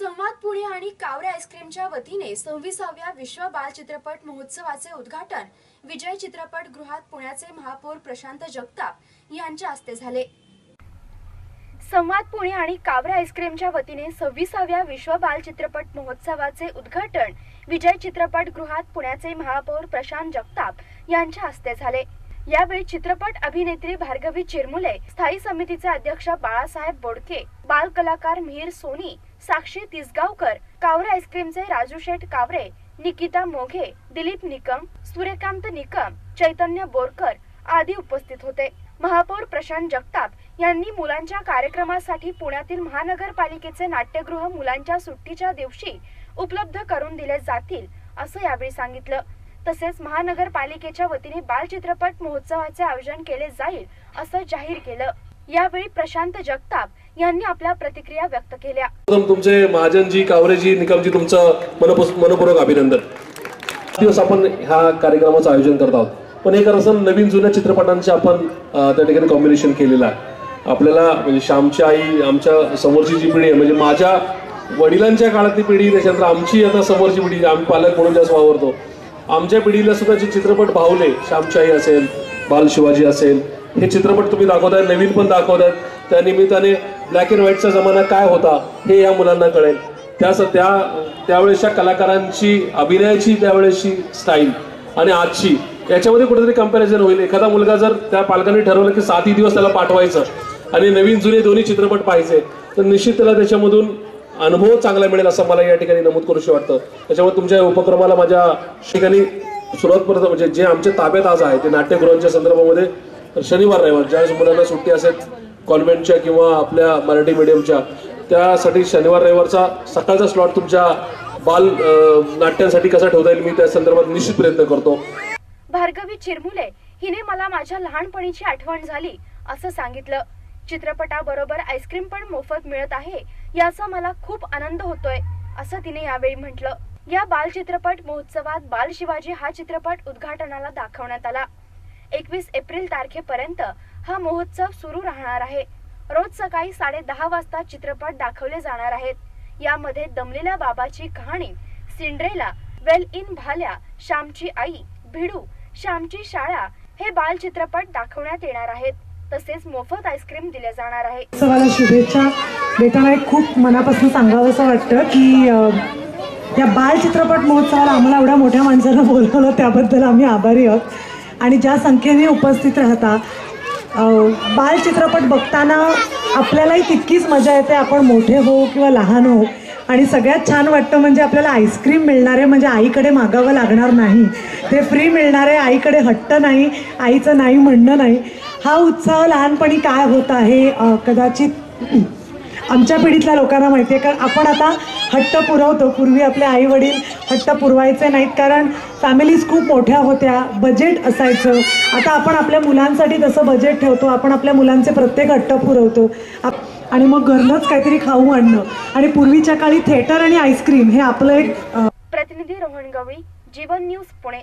संवाद पुणे आणि कावरे आईस्क्रीमच्या वतीने सव्वीसाव्या विश्व बाल चित्रपट महोत्सवाचे उद्घाटन विजय चित्रपट गृहात पुण्याचे महापौर प्रशांत जगताप यांच्या हस्ते झाले. संवाद पुणे आणि कावरे आईस्क्रीमच्या वतीने सव्वीसाव्या विश्व बाल चित्रपट महोत्सवाचे उद्घाटन विजय चित्रपट गृहात पुण्याचे महापौर प्रशांत जगताप यांच्या हस्ते झाले. यावेळी चित्रपट अभिनेत्री भार्गवी चिरमुले स्थायी समितीचे अध्यक्ष बाळासाहेब बोडके बाल कलाकार मिहीर सोनी साक्षी तिसगावकर कावरे आईस्क्रीमचे राजू शेठ कावरे निकिता मोघे दिलीप निकम सूर्यकांत निकम चैतन्य बोरकर आदी उपस्थित होते. महापौर प्रशांत जगताप यांनी मुलांच्या कार्यक्रमासाठी पुण्यातील महानगरपालिकेचे नाट्यगृह मुलांच्या सुट्टीच्या दिवशी उपलब्ध करून दिले जातील असं यावेळी सांगितलं. तसेच महानगरपालिकेच्या वतीने बाल चित्रपट महोत्सवाचे आयोजन केले जाईल असं जाहीर केलं. यावेळी प्रशांत जगताप यांनी आपल्या प्रतिक्रिया व्यक्त केल्या. प्रथम तुमचे महाजनजी कावरेजी निकमजी तुमचं मनपूर्वक अभिनंदन. दिवस आपण ह्या कार्यक्रमाचं आयोजन करत आहोत. पण हे असं नवीन जुन्या चित्रपटांचे आपण त्या ठिकाणी कॉम्बिनेशन केलेलं आहे. आपल्याला म्हणजे श्यामची आई आमच्या समोरची जी पिढी आहे म्हणजे माझ्या वडिलांच्या काळातली पिढी त्याच्यानंतर आमची आता समोरची पिढी आम्ही पालक म्हणून जास्त वावरतो. आमच्या पिढीला सुद्धा जे चित्रपट भावले श्यामची असेल बाल शिवाजी असेल हे चित्रपट तुम्ही दाखवताय नवीन पण दाखवतायत. त्या निमित्ताने ब्लॅक अँड व्हाईटचा जमाना काय होता हे या मुलांना कळेल. त्या त्या त्यावेळेसच्या कलाकारांची अभिनयाची त्यावेळेसची स्टाईल आणि आजची याच्यामध्ये कुठेतरी कंपॅरिझन होईल. एखादा मुलगा जर त्या पालकांनी ठरवलं की सातही दिवस त्याला पाठवायचं आणि नवीन जुने दोन्ही चित्रपट पाहायचे तर निश्चित त्याला त्याच्यामधून अनुभव चांगला मिळेल असं मला या ठिकाणी नमूद करूशी वाटतं. त्याच्यामुळे तुमच्या या उपक्रमाला माझ्या ठिकाणी सुरुवात म्हणजे जे आमच्या ताब्यात आज आहे ते नाट्यगृहांच्या संदर्भामध्ये शनिवार रविवार ज्यावेळेस मुलांना सुट्टी असेल कॉन्व्हेंटच्या किंवा आपल्या मराठी मीडियमच्या त्यासाठी शनिवार रविवारचा सकाळचा स्लॉट तुमच्या बाल नाट्यांसाठी कसा ठेवता येईल मी त्या संदर्भात निश्चित प्रयत्न करतो. भार्गवी चिरमुले हिने मला माझ्या लहानपणीची आठवण झाली असं सांगितलं. चित्रपटाबरोबर आईस्क्रीम पण मोफत मिळत आहे याचा मला खूप आनंद होतोय असं तिने यावेळी म्हटलं. या बाल चित्रपट महोत्सवात बाल शिवाजी हा चित्रपट उद्घाटनाला दाखवण्यात आला. एकवीस एप्रिल तारखेपर्यंत हा महोत्सव सुरू राहणार आहे. रोज सकाळी साडे दहा वाजता चित्रपट दाखवले जाणार आहेत. यामध्ये दमलेल्या बाबाची कहाणी सिंड्रेला वेल इन भाल्या श्यामची आई भिडू श्यामची शाळा हे बाल चित्रपट दाखवण्यात येणार आहेत. तसेच मोफत आईस्क्रीम दिले जाणार आहे शुभेच्छा. देताना एक खूप मनापासून सांगावं असं वाटतं की अ, या बाल चित्रपट महोत्सवाला आम्हाला एवढ्या मोठ्या माणसानं बोलवलं त्याबद्दल आम्ही आभारी आहोत. आणि ज्या संख्येने उपस्थित राहता बाल चित्रपट बघताना आपल्यालाही तितकीच मजा येते आपण मोठे हो किंवा लहान हो आणि सगळ्यात छान वाटतं म्हणजे आपल्याला आईस्क्रीम मिळणार आहे म्हणजे आईकडे मागावं लागणार नाही. ते फ्री मिळणार आहे आईकडे हट्ट नाही आईचं नाही म्हणणं नाही. हा उत्साह लहानपणी काय होता हे कदाचित आमच्या पिढीतल्या लोकांना माहिती आहे कारण आपण आता हट्ट पुरवतो. पूर्वी आपले आई वडील हट्ट पुरवायचे नाहीत कारण फॅमिलीज खूप मोठ्या होत्या. बजेट असायचं. आता आपण आपल्या मुलांसाठी तसं बजेट ठेवतो. आपण आपल्या मुलांचे प्रत्येक हट्ट पुरवतो. आणि मग घरनंच काहीतरी खाऊ आणणं. आणि पूर्वीच्या काळी थिएटर आणि आईस्क्रीम हे आपलं एक प्रतिनिधी रोहन गवळी जीवन न्यूज पुणे.